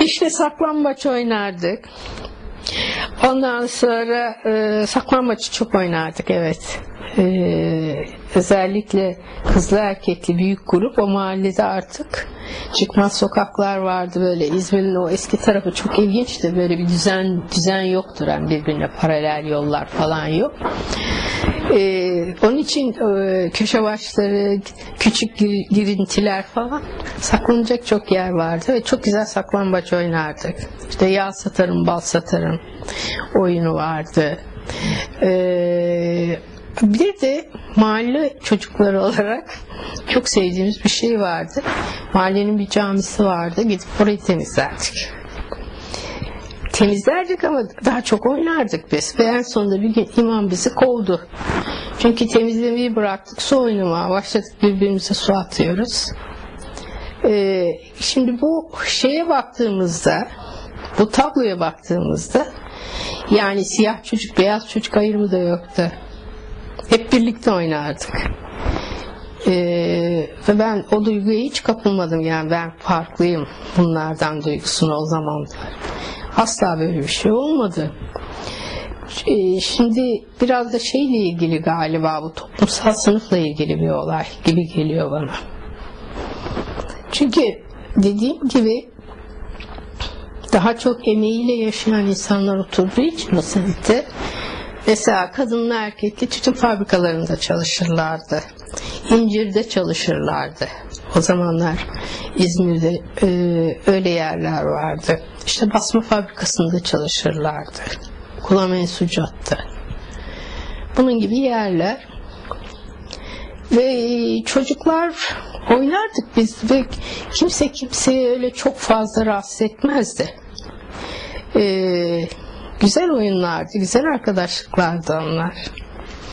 İşte saklambaç oynardık. Ondan sonra e, saklambaçı çok oynardık evet. E, özellikle kızlı erkekli büyük grup o mahallede artık çıkmaz sokaklar vardı böyle İzmir'in o eski tarafı çok ilginçti böyle bir düzen düzen yoktur yani birbirine paralel yollar falan yok. Ee, onun için e, köşe başları, küçük gir- girintiler falan saklanacak çok yer vardı ve çok güzel saklambaç oynardık. İşte yağ satarım, bal satarım oyunu vardı. Ee, bir de mahalle çocukları olarak çok sevdiğimiz bir şey vardı. Mahallenin bir camisi vardı. Gidip orayı temizlerdik temizlerdik ama daha çok oynardık biz. Ve en sonunda bir gün imam bizi kovdu. Çünkü temizlemeyi bıraktık, su oynamaya başladık, birbirimize su atıyoruz. Ee, şimdi bu şeye baktığımızda, bu tabloya baktığımızda, yani siyah çocuk, beyaz çocuk ayrımı da yoktu. Hep birlikte oynardık. Ee, ve ben o duyguya hiç kapılmadım yani ben farklıyım bunlardan duygusunu o zaman. Asla böyle bir şey olmadı. Ee, Şimdi biraz da şeyle ilgili galiba bu toplumsal sınıfla ilgili bir olay gibi geliyor bana. Çünkü dediğim gibi daha çok emeğiyle yaşayan insanlar oturduğu için o semtte mesela kadınlı erkekli tütün fabrikalarında çalışırlardı. İncir'de çalışırlardı. O zamanlar İzmir'de e, öyle yerler vardı. İşte basma fabrikasında çalışırlardı. Kulamen Sucat'ta. Bunun gibi yerler. Ve çocuklar oynardık biz ve kimse kimseye öyle çok fazla rahatsız etmezdi. Ee, güzel oyunlardı, güzel arkadaşlıklardı onlar.